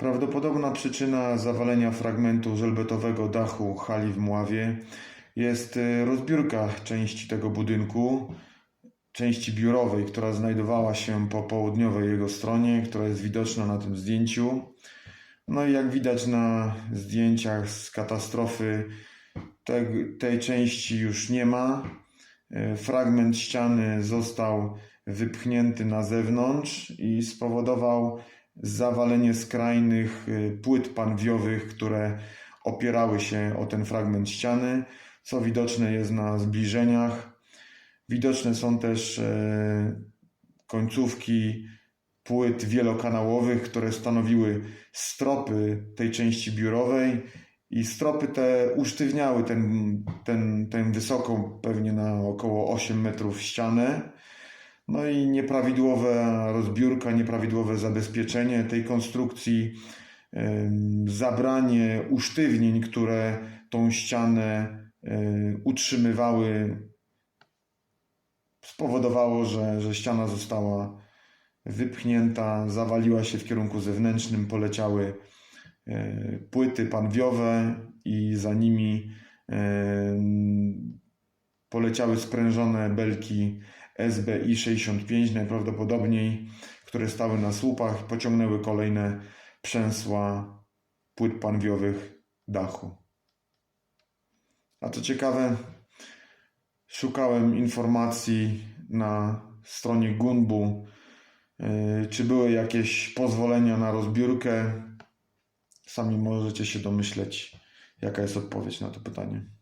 Prawdopodobna przyczyna zawalenia fragmentu żelbetowego dachu hali w Mławie jest y, rozbiórka części tego budynku, części biurowej, która znajdowała się po południowej jego stronie, która jest widoczna na tym zdjęciu. No i jak widać na zdjęciach z katastrofy, te, tej części już nie ma. Y, Fragment ściany został wypchnięty na zewnątrz i spowodował zawalenie skrajnych y, płyt panwiowych, które opierały się o ten fragment ściany, co widoczne jest na zbliżeniach. Widoczne są też e, końcówki płyt wielokanałowych, które stanowiły stropy tej części biurowej i stropy te usztywniały ten, ten, tę wysoką, pewnie na około 8 metrów ścianę. No i nieprawidłowa rozbiórka, nieprawidłowe zabezpieczenie tej konstrukcji, zabranie usztywnień, które tą ścianę utrzymywały, spowodowało, że, że ściana została wypchnięta, zawaliła się w kierunku zewnętrznym, poleciały e, płyty panwiowe i za nimi poleciały sprężone belki SBI 65 najprawdopodobniej, które stały na słupach, pociągnęły kolejne przęsła płyt panwiowych dachu. A co ciekawe, szukałem informacji na stronie Gunbu, yy, czy były jakieś pozwolenia na rozbiórkę. Sami możecie się domyśleć, jaka jest odpowiedź na to pytanie.